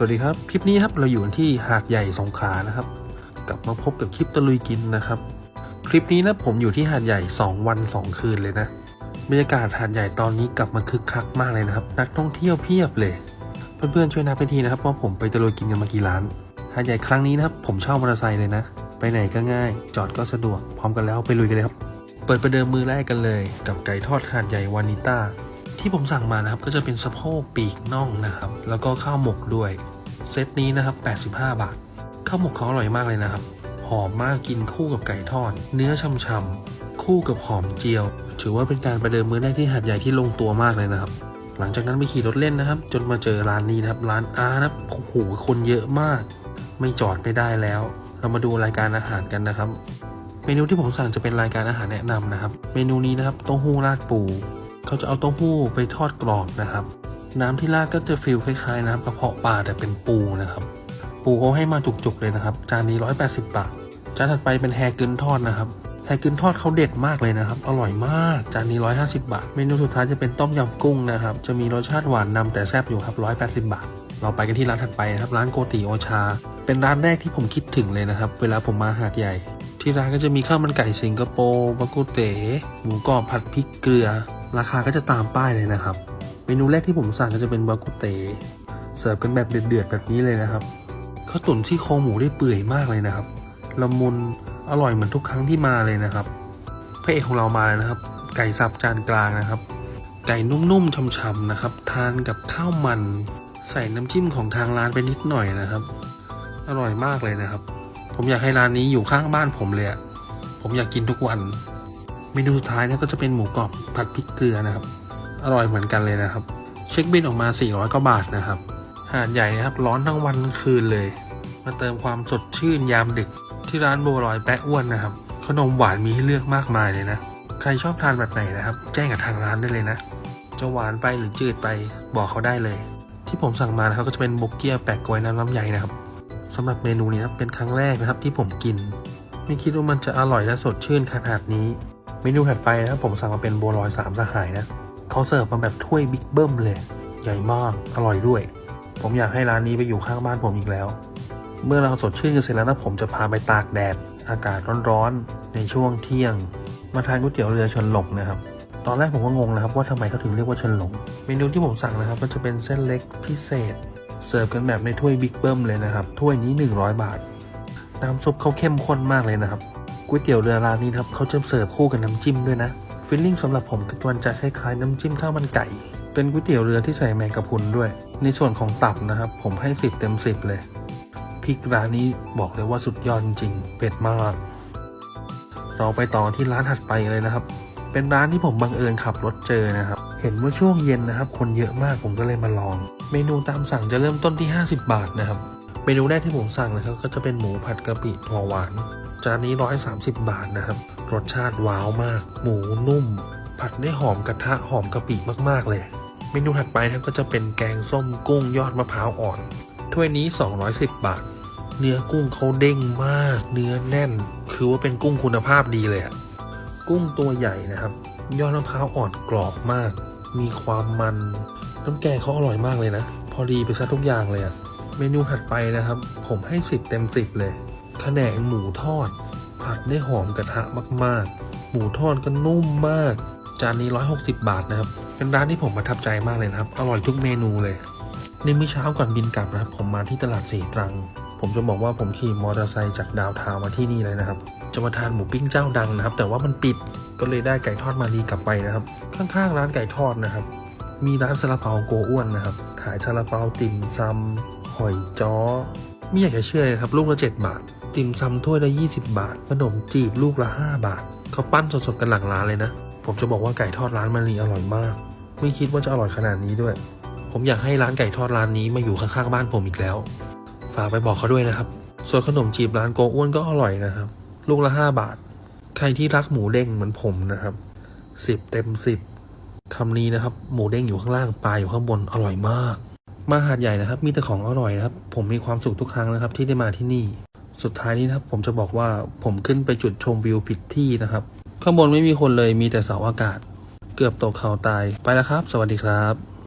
สวัสดีครับ คลิปนี้ครับเราอยู่กันที่หาดใหญ่สงขลานะครับ กลับมาพบกับคลิปตะลุยกินนะครับ คลิปนี้นะผมอยู่ที่หาดใหญ่ 2 วัน 2 คืนเลยนะบรรยากาศหาดใหญ่ตอนนี้กลับมาคึกคักมากเลยนะครับ นักท่องเที่ยวเพียบเลย เพื่อนๆช่วยนับไปทีนะครับว่าผมไปตะลุยกินกันมากี่ร้านหาดใหญ่ครั้งนี้นะครับผมเช่ามอเตอร์ไซค์เลยนะ ไปไหนก็ง่าย จอดก็สะดวกพร้อมกันแล้วไปลุยกันเลยครับ เปิดประเดิมมือแรกกันเลย กับไก่ทอดหาดใหญ่วานิต้า ที่ผมสั่งมานะครับก็จะเป็นสะโพกปีกน่องนะครับ แล้วก็ข้าวหมกด้วยเซตนี้นะครับ 85 บาท ข้าวหมกเขาอร่อยมากเลยนะครับ หอมมากกินคู่กับไก่ทอด เนื้อช่ำๆคู่กับหอมเจียว ถือว่าเป็นการประเดิมมือแรกที่หาดใหญ่ที่ลงตัวมากเลยนะครับ หลังจากนั้นไปขี่รถเล่นนะครับ จนมาเจอร้านนี้นะครับ ร้านอานะครับโอ้โหคนเยอะมาก ไม่จอดไม่ได้แล้ว เรามาดูรายการอาหารกันนะครับ เมนูที่ผมสั่งจะเป็นรายการอาหารแนะนำนะครับ เมนูนี้นะครับเต้าหู้ราดปู เขาจะเอาเต้าหู้ไปทอดกรอบนะครับ น้ำที่ราดก็จะฟิลคล้ายๆ น้ำกระเพาะปลาแต่เป็นปูนะครับ ปูเขาให้มาจุกๆเลยนะครับ จานนี้ 180 บาท จานถัดไปเป็นแฮกึนทอดนะครับแฮกึนทอดเขาเด็ดมากเลยนะครับ อร่อยมาก จานนี้ 150 บาท เมนูสุดท้ายจะเป็นต้มยำกุ้งนะครับ จะมีรสชาติหวานนำแต่แซ่บอยู่ครับ 180 บาท เราไปกันที่ร้านถัดไปนะครับ ร้านโกติโอชา เป็นร้านแรกที่ผมคิดถึงเลยนะครับ เวลาผมมาหาดใหญ่ ที่ร้านก็จะมีข้าวมันไก่สิงคโปร์บากุเต๋หมูกรอบผัดพริกเกลือ ราคาก็จะตามป้ายเลยนะครับ เมนูแรกที่ผมสั่งก็จะเป็นบากุเต๋เสิร์ฟกันแบบเดือดๆแบบนี้เลยนะครับข้าวตุ๋นซี่โครงหมูได้เปื่อยมากเลยนะครับละมุนอร่อยเหมือนทุกครั้งที่มาเลยนะครับพระเอกของเรามาแล้วนะครับ ไก่สับจานกลางนะครับ ไก่นุ่มๆฉ่ำๆนะครับ ทานกับข้าวมัน ใส่น้ำจิ้มของทางร้านไปนิดหน่อยนะครับ อร่อยมากเลยนะครับ ผมอยากให้ร้านนี้อยู่ข้างบ้านผมเลยผมอยากกินทุกวัน เมนูสุดท้ายนะก็จะเป็นหมูกรอบผัดพริกเกลือนะครับ อร่อยเหมือนกันเลยนะครับ เช็คบินออกมา 400กว่าบาทนะครับ หาดใหญ่นะครับร้อนทั้งวันทั้งคืนเลย มาเติมความสดชื่นยามดึก ที่ร้านโบัวลอยแปะอ้วนนะครับ ขนมหวานมีให้เลือกมากมายเลยนะ ใครชอบทานแบบไหนนะครับ แจ้งกับทางร้านได้เลยนะ จะหวานไปหรือจืดไปบอกเขาได้เลย ที่ผมสั่งมานะครับก็จะเป็นบุกเกียแปะกล้วยน้ำลำไยนะครับสำหรับเมนูนี้นะเป็นครั้งแรกนะครับที่ผมกิน ไม่คิดว่ามันจะอร่อยและสดชื่นขนาดนี้ เมนูถัดไปนะครับผมสั่งมาเป็นบัวลอยสามสหายนะเขาเสิร์ฟมาแบบถ้วยบิ๊กเบิ้มเลย ใหญ่มากอร่อยด้วย ผมอยากให้ร้านนี้ไปอยู่ข้างบ้านผมอีกแล้ว เมื่อเราสดชื่นกันเสร็จแล้วนะผมจะพาไปตากแดดอากาศร้อนๆในช่วงเที่ยง มาทานก๋วยเตี๋ยวเรือชนหลงนะครับตอนแรกผมก็งงนะครับว่าทำไมเขาถึงเรียกว่าชนหลง เมนูที่ผมสั่งนะครับก็จะเป็นเส้นเล็กพิเศษ เสิร์ฟกันแบบในถ้วยบิ๊กเบิ้มเลยนะครับถ้วยนี้ 100 บาทน้ำซุปเขาเข้มข้นมากเลยนะครับ ก๋วยเตี๋ยวเรือร้านนี้ครับเขาจะเสิร์ฟคู่กับน้ำจิ้มด้วยนะฟิลลิ่งสำหรับผมคือมันจะคล้ายๆน้ำจิ้มข้าวมันไก่ เป็นก๋วยเตี๋ยวเรือที่ใส่แมงกะพรุนด้วย ในส่วนของตับนะครับ ผมให้สิบเต็มสิบเลยพริกร้านนี้บอกเลยว่าสุดยอดจริงๆเผ็ดมากเราไปต่อที่ร้านถัดไปเลยนะครับ เป็นร้านที่ผมบังเอิญขับรถเจอนะครับ เห็นว่าช่วงเย็นนะครับ คนเยอะมากผมก็เลยมาลอง เมนูตามสั่งจะเริ่มต้นที่ 50 บาทนะครับ มนูแรกที่ผมสั่งนะครับ ก็จะเป็นหมูผัดกะปิถั่วหวาน จานนี้ 130 บาทนะครับ รสชาติว้าวมาก หมูนุ่ม ผัดได้หอมกระทะหอมกะปิมากๆเลย เมนูถัดไปนะครับก็จะเป็นแกงส้มกุ้งยอดมะพร้าวอ่อน ถ้วยนี้ 210 บาท เนื้อกุ้งเขาเด้งมาก เนื้อแน่น คือว่าเป็นกุ้งคุณภาพดีเลยอะกุ้งตัวใหญ่นะครับ ยอดมะพร้าวอ่อนกรอบมาก มีความมัน น้ำแกงเขาอร่อยมากเลยนะ พอดีไปซะทุกอย่างเลยอะ เมนูถัดไปนะครับ ผมให้สิบเต็มสิบเลยแขนงหมูทอด ผัดได้หอมกระทะมากๆ หมูทอดก็นุ่มมาก จานนี้ 160 บาทนะครับ เป็นร้านที่ผมประทับใจมากเลยนะครับ อร่อยทุกเมนูเลย ในมื้อเช้าก่อนบินกลับนะครับ ผมมาที่ตลาดสีตรัง ผมจะบอกว่าผมขี่มอเตอร์ไซค์จากดาวเทาวมาที่นี่เลยนะครับ จะมาทานหมูปิ้งเจ้าดังนะครับ แต่ว่ามันปิด ก็เลยได้ไก่ทอดมารีกลับไปนะครับ ข้างๆ ร้านไก่ทอดนะครับ มีร้านซาลาเปาโกอ้วนนะครับ ขายซาลาเปาติ่มซำ หอยจ้อ ไม่อยากจะเชื่อเลยครับ ลูกละ 7 บาท ติ่มซำถ้วยละ 20 บาท ขนมจีบลูกละ 5 บาท เขาปั้นสดๆกันหลังร้านเลยนะ ผมจะบอกว่าไก่ทอดร้านมารีอร่อยมาก ไม่คิดว่าจะอร่อยขนาดนี้ด้วย ผมอยากให้ร้านไก่ทอดร้านนี้มาอยู่ข้างๆบ้านผมอีกแล้ว ฝากไปบอกเขาด้วยนะครับ ส่วนขนมจีบร้านโกอ้วนก็อร่อยนะครับ ลูกละ 5 บาท ใครที่รักหมูเด้งเหมือนผมนะครับ10 เต็ม 10คำนี้นะครับ หมูเด้งอยู่ข้างล่างปลาอยู่ข้างบนอร่อยมาก มาหาดใหญ่นะครับ มีแต่ของอร่อยนะครับ ผมมีความสุขทุกครั้งนะครับที่ได้มาที่นี่ สุดท้ายนี้นะครับ ผมจะบอกว่าผมขึ้นไปจุดชมวิวผิดที่นะครับ ข้างบนไม่มีคนเลยมีแต่เสาอากาศ เกือบตกเขาตายไปแล้วครับ สวัสดีครับ